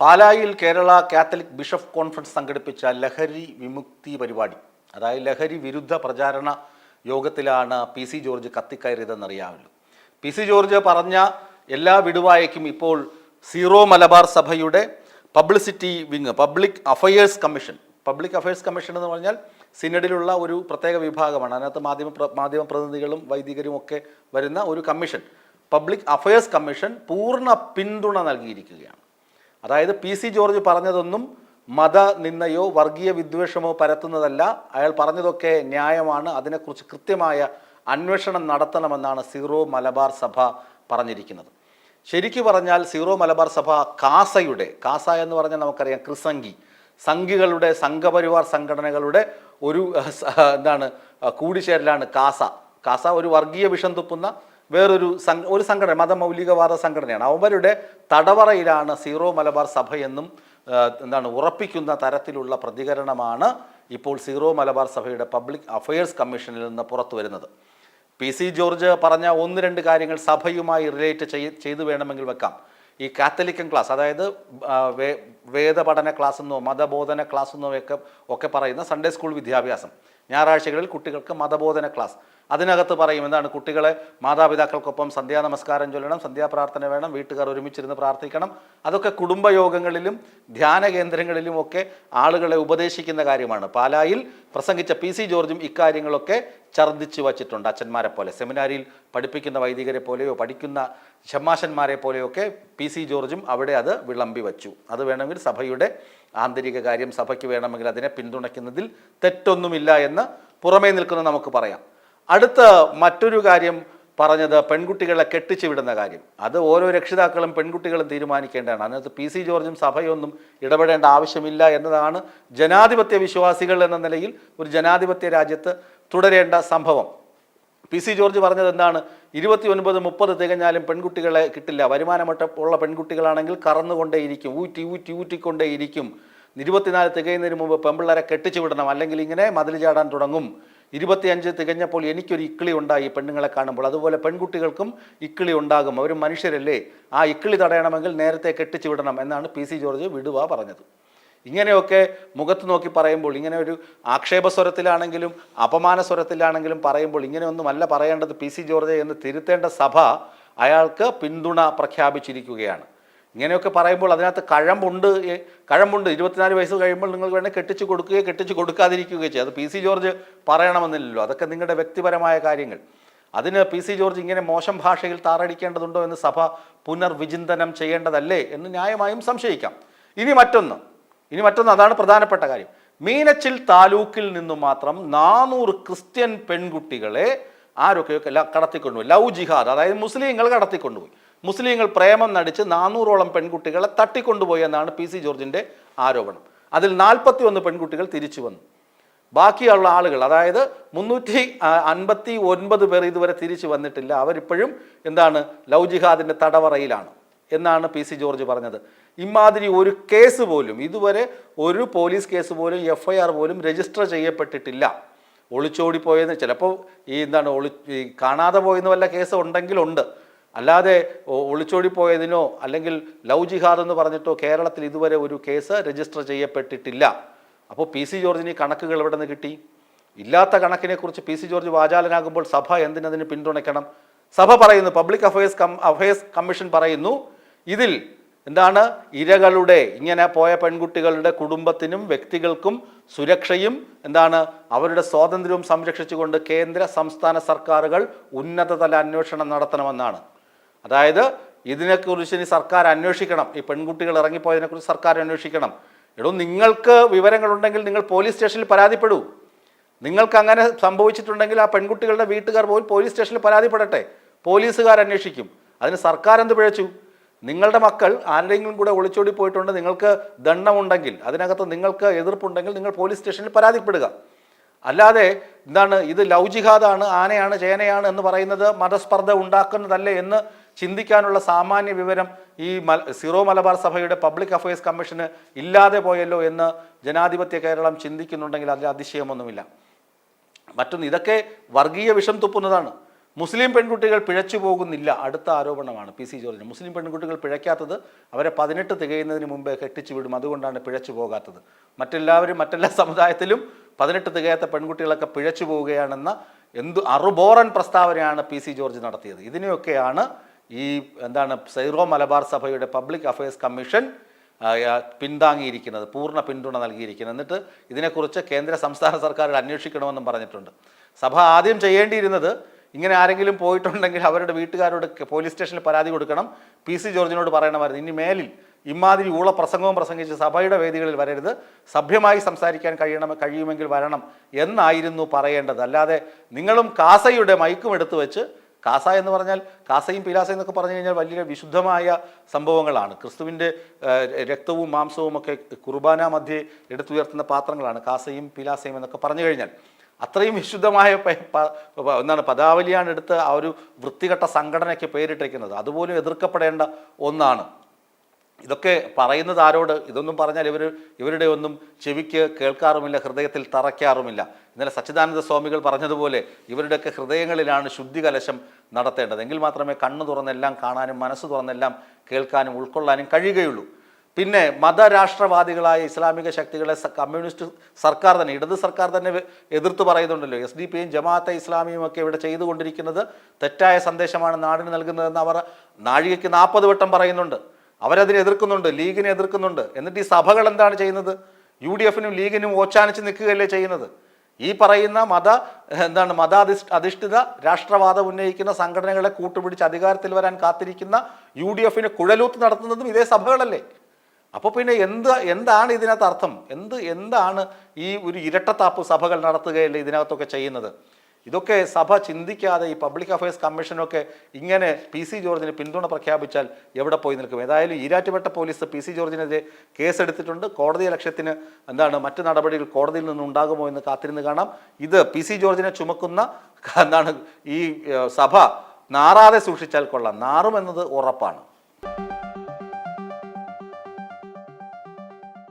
പാലായിൽ Kerala Catholic bishop conference സംഘടിപ്പിച്ച ലഹരി വിമുക്തി പരിപാടി അതായത് ലഹരി വിരുദ്ധ പ്രചാരണ യോഗത്തിലാണ് പി സി ജോർജ് കത്തിക്കയറിയതെന്നറിയാമല്ലോ. പി സി ജോർജ് പറഞ്ഞ എല്ലാ വിടുവായക്കും ഇപ്പോൾ സീറോ മലബാർ സഭയുടെ publicity wing public affairs commission. Public affairs commission എന്ന് പറഞ്ഞാൽ സിനഡിലുള്ള ഒരു പ്രത്യേക വിഭാഗമാണ്. അതിനകത്ത് മാധ്യമ മാധ്യമ പ്രതിനിധികളും വൈദികരും ഒക്കെ വരുന്ന ഒരു കമ്മീഷൻ. പബ്ലിക് അഫയേഴ്സ് കമ്മീഷൻ പൂർണ പിന്തുണ നൽകിയിരിക്കുകയാണ്. അതായത് പി സി ജോർജ് പറഞ്ഞതൊന്നും മത നിന്നയോ വർഗീയ വിദ്വേഷമോ പരത്തുന്നതല്ല. അയാൾ പറഞ്ഞതൊക്കെ ന്യായമാണ്. അതിനെക്കുറിച്ച് കൃത്യമായ അന്വേഷണം നടത്തണമെന്നാണ് സീറോ മലബാർ സഭ പറഞ്ഞിരിക്കുന്നത്. ശരിക്കു പറഞ്ഞാൽ സീറോ മലബാർ സഭ കാസയുടെ കാസ എന്ന് പറഞ്ഞാൽ നമുക്കറിയാം ക്രിസംഗി സംഘികളുടെ സംഘപരിവാർ സംഘടനകളുടെ ഒരു എന്താണ് കൂടിച്ചേരലാണ് കാസ. കാസ ഒരു വർഗീയ വിഷം തുപ്പുന്ന വേറൊരു സംഘ ഒരു സംഘടന മതമൗലികവാദ സംഘടനയാണ്. അവരുടെ തടവറയിലാണ് സീറോ മലബാർ സഭ എന്നും എന്താണ് ഉറപ്പിക്കുന്ന തരത്തിലുള്ള പ്രതികരണമാണ് ഇപ്പോൾ സീറോ മലബാർ സഭയുടെ പബ്ലിക് അഫയേഴ്സ് കമ്മീഷനിൽ നിന്ന് പുറത്തു വരുന്നത്. പി സി ജോർജ് പറഞ്ഞ ഒന്ന് രണ്ട് കാര്യങ്ങൾ സഭയുമായി റിലേറ്റ് ചെയ് ചെയ്തു വേണമെങ്കിൽ വെക്കാം. ഈ കാത്തലിക്കൻ ക്ലാസ് അതായത് വേദപഠന ക്ലാസ് എന്നോ മതബോധന ക്ലാസ് എന്നോ ഒക്കെ ഒക്കെ പറയുന്ന സൺഡേ സ്കൂൾ വിദ്യാഭ്യാസം. ഞായറാഴ്ചകളിൽ കുട്ടികൾക്ക് മതബോധന ക്ലാസ്. അതിനകത്ത് പറയും എന്താണ്? കുട്ടികളെ മാതാപിതാക്കൾക്കൊപ്പം സന്ധ്യാ നമസ്കാരം ചൊല്ലണം സന്ധ്യാപ്രാർത്ഥന വേണം വീട്ടുകാർ ഒരുമിച്ചിരുന്ന് പ്രാർത്ഥിക്കണം. അതൊക്കെ കുടുംബയോഗങ്ങളിലും ധ്യാന കേന്ദ്രങ്ങളിലും ഒക്കെ ആളുകളെ ഉപദേശിക്കുന്ന കാര്യമാണ്. പാലായിൽ പ്രസംഗിച്ച പി സി ജോർജും ഇക്കാര്യങ്ങളൊക്കെ ഛർദ്ദിച്ചു വച്ചിട്ടുണ്ട് അച്ഛന്മാരെ പോലെ. സെമിനാരിയിൽ പഠിപ്പിക്കുന്ന വൈദികരെ പോലെയോ പഠിക്കുന്ന ഷമ്മാശന്മാരെ പോലെയൊക്കെ പി സി ജോർജും അവിടെ അത് വിളമ്പി വച്ചു. അത് വേണമെങ്കിൽ സഭയുടെ ആന്തരിക കാര്യം സഭയ്ക്ക് വേണമെങ്കിൽ അതിനെ പിന്തുണയ്ക്കുന്നതിൽ തെറ്റൊന്നുമില്ല എന്ന് പുറമേ നിൽക്കുന്ന നമുക്ക് പറയാം. അടുത്ത മറ്റൊരു കാര്യം പറഞ്ഞത് പെൺകുട്ടികളെ കെട്ടിച്ചു വിടുന്ന കാര്യം. അത് ഓരോ രക്ഷിതാക്കളും പെൺകുട്ടികളും തീരുമാനിക്കേണ്ടതാണ്. അതിനകത്ത് പി സി ജോർജും സഭയൊന്നും ഇടപെടേണ്ട ആവശ്യമില്ല എന്നതാണ് ജനാധിപത്യ വിശ്വാസികൾ എന്ന നിലയിൽ ഒരു ജനാധിപത്യ രാജ്യത്ത് തുടരേണ്ട സംഭവം. പി സി ജോർജ് പറഞ്ഞത് എന്താണ്? ഇരുപത്തി ഒൻപത് മുപ്പത് തികഞ്ഞാലും പെൺകുട്ടികളെ കിട്ടില്ല. വരുമാനമട്ട ഉള്ള പെൺകുട്ടികളാണെങ്കിൽ കറന്നുകൊണ്ടേയിരിക്കും. ഊറ്റി ഊറ്റി ഊറ്റിക്കൊണ്ടേയിരിക്കും. ഇരുപത്തിനാല് തികയുന്നതിന് മുമ്പ് പെമ്പിള്ളേരെ കെട്ടിച്ചു വിടണം അല്ലെങ്കിൽ ഇങ്ങനെ മതിൽ ചാടാൻ തുടങ്ങും. ഇരുപത്തിയഞ്ച് തികഞ്ഞപ്പോൾ എനിക്കൊരു ഇക്കിളി ഉണ്ടായി പെണ്ണുങ്ങളെ കാണുമ്പോൾ. അതുപോലെ പെൺകുട്ടികൾക്കും ഇക്കിളി ഉണ്ടാകും. അവർ മനുഷ്യരല്ലേ? ആ ഇക്കിളി തടയണമെങ്കിൽ നേരത്തെ കെട്ടിച്ചു വിടണം എന്നാണ് പി സി ജോർജ് വിടുവ പറഞ്ഞത്. ഇങ്ങനെയൊക്കെ മുഖത്ത് നോക്കി പറയുമ്പോൾ ഇങ്ങനെ ഒരു ആക്ഷേപ സ്വരത്തിലാണെങ്കിലും അപമാന സ്വരത്തിലാണെങ്കിലും പറയുമ്പോൾ ഇങ്ങനെയൊന്നുമല്ല പറയേണ്ടത് പി സി ജോർജ് എന്ന് തിരുത്തേണ്ട സഭ അയാൾക്ക് പിന്തുണ പ്രഖ്യാപിച്ചിരിക്കുകയാണ്. ഇങ്ങനെയൊക്കെ പറയുമ്പോൾ അതിനകത്ത് കഴമ്പുണ്ട് കഴമ്പുണ്ട്. ഇരുപത്തിനാല് വയസ്സ് കഴിയുമ്പോൾ നിങ്ങൾ വേണേൽ കെട്ടിച്ചു കൊടുക്കുകയോ കെട്ടിച്ചു കൊടുക്കാതിരിക്കുകയോ ചെയ്യും. അത് പി സി ജോർജ് പറയണമെന്നില്ലല്ലോ. അതൊക്കെ നിങ്ങളുടെ വ്യക്തിപരമായ കാര്യങ്ങൾ. അതിന് പി സി ജോർജ് ഇങ്ങനെ മോശം ഭാഷയിൽ താറടിക്കേണ്ടതുണ്ടോ എന്ന് സഭ പുനർവിചിന്തനം ചെയ്യേണ്ടതല്ലേ എന്ന് ന്യായമായും സംശയിക്കാം. ഇനി മറ്റൊന്ന്. ഇനി മറ്റൊന്ന് അതാണ് പ്രധാനപ്പെട്ട കാര്യം. മീനച്ചിൽ താലൂക്കിൽ നിന്നു മാത്രം നാനൂറ് ക്രിസ്ത്യൻ പെൺകുട്ടികളെ ആരൊക്കെയൊക്കെ കടത്തിക്കൊണ്ടുപോയി. ലവ് ജിഹാദ് അതായത് മുസ്ലിങ്ങൾ കടത്തിക്കൊണ്ടുപോയി. മുസ്ലിങ്ങൾ പ്രേമം നടിച്ച് നാനൂറോളം പെൺകുട്ടികളെ തട്ടിക്കൊണ്ടുപോയി എന്നാണ് പി സി ജോർജിന്റെ ആരോപണം. അതിൽ നാൽപ്പത്തി ഒന്ന് പെൺകുട്ടികൾ തിരിച്ചു വന്നു. ബാക്കിയുള്ള ആളുകൾ അതായത് മുന്നൂറ്റി അൻപത്തി ഒൻപത് പേർ ഇതുവരെ തിരിച്ചു വന്നിട്ടില്ല. അവരിപ്പോഴും എന്താണ് ലവ് ജിഹാദിന്റെ തടവറയിലാണ് എന്നാണ് പി സി ജോർജ് പറഞ്ഞത്. ഇമാതിരി ഒരു കേസ് പോലും ഇതുവരെ ഒരു പോലീസ് കേസ് പോലും എഫ് ഐ ആർ പോലും രജിസ്റ്റർ ചെയ്യപ്പെട്ടിട്ടില്ല. ഒളിച്ചോടി പോയെന്ന് ചിലപ്പോൾ ഈ എന്താണ് ഒളി കാണാതെ പോയെന്ന് വല്ല കേസ് ഉണ്ടെങ്കിലുണ്ട്. അല്ലാതെ ഒളിച്ചോടിപ്പോയതിനോ ഒളിച്ചോടി പോയതിനോ അല്ലെങ്കിൽ ലവ് ജിഹാദ് എന്ന് പറഞ്ഞിട്ടോ കേരളത്തിൽ ഇതുവരെ ഒരു കേസ് രജിസ്റ്റർ ചെയ്യപ്പെട്ടിട്ടില്ല. അപ്പോൾ പി സി ജോർജിന് കണക്കുകൾ എവിടെ നിന്ന് കിട്ടി? ഇല്ലാത്ത കണക്കിനെക്കുറിച്ച് പി സി ജോർജ് വാചാലനാകുമ്പോൾ സഭ എന്തിനതിന് പിന്തുണയ്ക്കണം? സഭ പറയുന്നു public affairs cum affairs commission പറയുന്നു ഇതിൽ എന്താണ്? ഇരകളുടെ ഇങ്ങനെ പോയ പെൺകുട്ടികളുടെ കുടുംബത്തിനും വ്യക്തികൾക്കും സുരക്ഷയും എന്താണ്? അവരുടെ സ്വാതന്ത്ര്യവും സംരക്ഷിച്ചുകൊണ്ട് കേന്ദ്ര സംസ്ഥാന സർക്കാരുകൾ ഉന്നതതല അന്വേഷണം നടത്തണമെന്നാണ്. അതായത് ഇതിനെക്കുറിച്ച് ഇനി സർക്കാർ അന്വേഷിക്കണം. ഈ പെൺകുട്ടികൾ ഇറങ്ങിപ്പോയതിനെക്കുറിച്ച് സർക്കാർ അന്വേഷിക്കണം. എടോ നിങ്ങൾക്ക് വിവരങ്ങളുണ്ടെങ്കിൽ നിങ്ങൾ പോലീസ് സ്റ്റേഷനിൽ പരാതിപ്പെടൂ. നിങ്ങൾക്ക് അങ്ങനെ സംഭവിച്ചിട്ടുണ്ടെങ്കിൽ ആ പെൺകുട്ടികളുടെ വീട്ടുകാർ പോയി പോലീസ് സ്റ്റേഷനിൽ പരാതിപ്പെടട്ടെ. പോലീസുകാർ അന്വേഷിക്കും. അതിന് സർക്കാർ എന്ത് പിഴച്ചു? നിങ്ങളുടെ മക്കൾ ആരുടെയെങ്കിലും കൂടെ ഒളിച്ചോടി പോയിട്ടുണ്ട് നിങ്ങൾക്ക് ദണ്ഡമുണ്ടെങ്കിൽ അതിനകത്ത് നിങ്ങൾക്ക് എതിർപ്പുണ്ടെങ്കിൽ നിങ്ങൾ പോലീസ് സ്റ്റേഷനിൽ പരാതിപ്പെടുക. അല്ലാതെ എന്താണ് ഇത് ലൗജിഹാദാണ് ജിഹാദാണ് ആനയാണ് ചേനയാണ് എന്ന് പറയുന്നത് മതസ്പർദ്ധ ഉണ്ടാക്കുന്നതല്ലേ എന്ന് ചിന്തിക്കാനുള്ള സാമാന്യ വിവരം ഈ സിറോ മലബാർ സഭയുടെ പബ്ലിക് അഫയേഴ്സ് കമ്മീഷന് ഇല്ലാതെ പോയല്ലോ എന്ന് ജനാധിപത്യ കേരളം ചിന്തിക്കുന്നുണ്ടെങ്കിൽ അതിൽ അതിശയമൊന്നുമില്ല. മറ്റൊന്ന് ഇതൊക്കെ വർഗീയ വിഷം തുപ്പുന്നതാണ്. മുസ്ലിം പെൺകുട്ടികൾ പിഴച്ചു പോകുന്നില്ല. അടുത്ത ആരോപണമാണ് പി സി ജോർജിന്. മുസ്ലിം പെൺകുട്ടികൾ പിഴയ്ക്കാത്തത് അവരെ പതിനെട്ട് തികയുന്നതിന് മുമ്പേ കെട്ടിച്ചു വിടും. അതുകൊണ്ടാണ് പിഴച്ചു പോകാത്തത്. മറ്റെല്ലാവരും മറ്റെല്ലാ സമുദായത്തിലും പതിനെട്ട് തികയാത്ത പെൺകുട്ടികളൊക്കെ പിഴച്ചു പോവുകയാണെന്ന എന്തു അറുബോറൻ പ്രസ്താവനയാണ് പി സി ജോർജ് നടത്തിയത്. ഇതിനെയൊക്കെയാണ് ഈ എന്താണ് സൈറോ മലബാർ സഭയുടെ പബ്ലിക് അഫയേഴ്സ് കമ്മീഷൻ പിന്താങ്ങിയിരിക്കുന്നത് പൂർണ പിന്തുണ നൽകിയിരിക്കുന്നത്. എന്നിട്ട് ഇതിനെക്കുറിച്ച് കേന്ദ്ര സംസ്ഥാന സർക്കാരുകൾ അന്വേഷിക്കണമെന്നും പറഞ്ഞിട്ടുണ്ട്. സഭ ആദ്യം ചെയ്യേണ്ടിയിരുന്നത് ഇങ്ങനെ ആരെങ്കിലും പോയിട്ടുണ്ടെങ്കിൽ അവരുടെ വീട്ടുകാരോട് പോലീസ് സ്റ്റേഷനിൽ പരാതി കൊടുക്കണം. പി സി ജോർജിനോട് പറയണമായിരുന്നു. ഇനി മേലിൽ ഇമാതിരി ഊള പ്രസംഗവും പ്രസംഗിച്ച് സഭയുടെ വേദികളിൽ വരരുത്. സഭ്യമായി സംസാരിക്കാൻ കഴിയണം കഴിയുമെങ്കിൽ വരണം എന്നായിരുന്നു പറയേണ്ടത്. അല്ലാതെ നിങ്ങളും കാസയുടെ മൈക്കും എടുത്തു വെച്ച് കാസ എന്ന് പറഞ്ഞാൽ കാസയും പിലാസയും എന്നൊക്കെ പറഞ്ഞു കഴിഞ്ഞാൽ വലിയ വിശുദ്ധമായ സംഭവങ്ങളാണ്. ക്രിസ്തുവിന്റെ രക്തവും മാംസവും ഒക്കെ കുർബാന മധ്യേ എടുത്തുയർത്തുന്ന പാത്രങ്ങളാണ് കാസയും പിലാസയും എന്നൊക്കെ പറഞ്ഞു കഴിഞ്ഞാൽ. അത്രയും വിശുദ്ധമായ എന്താണ് പദാവലിയാണ് എടുത്ത് ആ ഒരു വൃത്തികെട്ട സംഘടനയ്ക്ക് പേരിട്ടിരിക്കുന്നത്. അതുപോലും എതിർക്കപ്പെടേണ്ട ഒന്നാണ്. ഇതൊക്കെ പറയുന്നത് ആരോട്? ഇതൊന്നും പറഞ്ഞാൽ ഇവർ ഇവരുടെ ഒന്നും ചെവിക്ക് കേൾക്കാറുമില്ല ഹൃദയത്തിൽ തറയ്ക്കാറുമില്ല. ഇന്നലെ സച്ചിദാനന്ദ സ്വാമികൾ പറഞ്ഞതുപോലെ ഇവരുടെയൊക്കെ ഹൃദയങ്ങളിലാണ് ശുദ്ധി കലശം നടത്തേണ്ടത്. എങ്കിൽ മാത്രമേ കണ്ണു തുറന്നെല്ലാം കാണാനും മനസ്സ് തുറന്നെല്ലാം കേൾക്കാനും ഉൾക്കൊള്ളാനും കഴിയുകയുള്ളൂ. പിന്നെ മതരാഷ്ട്രവാദികളായ ഇസ്ലാമിക ശക്തികളെ കമ്മ്യൂണിസ്റ്റ് സർക്കാർ തന്നെ ഇടത് സർക്കാർ തന്നെ എതിർത്ത് പറയുന്നുണ്ടല്ലോ. എസ് ഡി പിയും ജമാഅത്തെ ഇസ്ലാമിയും ഒക്കെ ഇവിടെ ചെയ്തുകൊണ്ടിരിക്കുന്നത് തെറ്റായ സന്ദേശമാണ് നാടിന് നൽകുന്നതെന്ന് അവർ നാഴികയ്ക്ക് നാൽപ്പത് വട്ടം പറയുന്നുണ്ട്. അവരതിനെ എതിർക്കുന്നുണ്ട് ലീഗിനെ എതിർക്കുന്നുണ്ട്. എന്നിട്ട് ഈ സഭകൾ എന്താണ് ചെയ്യുന്നത്? യു ഡി എഫിനും ലീഗിനും ഓച്ചാനിച്ച് നിൽക്കുകയല്ലേ ചെയ്യുന്നത്? ഈ പറയുന്ന മത എന്താണ് മതാധിഷ് അധിഷ്ഠിത രാഷ്ട്രവാദം ഉന്നയിക്കുന്ന സംഘടനകളെ കൂട്ടുപിടിച്ച് അധികാരത്തിൽ വരാൻ കാത്തിരിക്കുന്ന യു ഡി എഫിന് കുഴലൂത്ത് നടത്തുന്നതും ഇതേ സഭകളല്ലേ? അപ്പോൾ പിന്നെ എന്ത് എന്താണ് ഇതിനകത്ത് അർത്ഥം? എന്ത് എന്താണ് ഈ ഒരു ഇരട്ടത്താപ്പ് സഭകൾ നടത്തുകയല്ലേ ഇതിനകത്തൊക്കെ ചെയ്യുന്നത്? ഇതൊക്കെ സഭ ചിന്തിക്കാതെ ഈ പബ്ലിക് അഫയേഴ്സ് കമ്മീഷനൊക്കെ ഇങ്ങനെ പി സി ജോർജിന് പിന്തുണ പ്രഖ്യാപിച്ചാൽ എവിടെ പോയി നിൽക്കും? ഏതായാലും ഈരാറ്റുപേട്ട പോലീസ് പി സി ജോർജിനെതിരെ കേസെടുത്തിട്ടുണ്ട്. കോടതി ലക്ഷ്യത്തിന് എന്താണ് മറ്റു നടപടികൾ കോടതിയിൽ നിന്ന് ഉണ്ടാകുമോ എന്ന് കാത്തിരുന്ന് കാണാം. ഇത് പി സി ജോർജിനെ ചുമക്കുന്ന എന്താണ് ഈ സഭ നാറാതെ സൂക്ഷിച്ചാൽ കൊള്ളാം. നാറുമെന്നത് ഉറപ്പാണ്.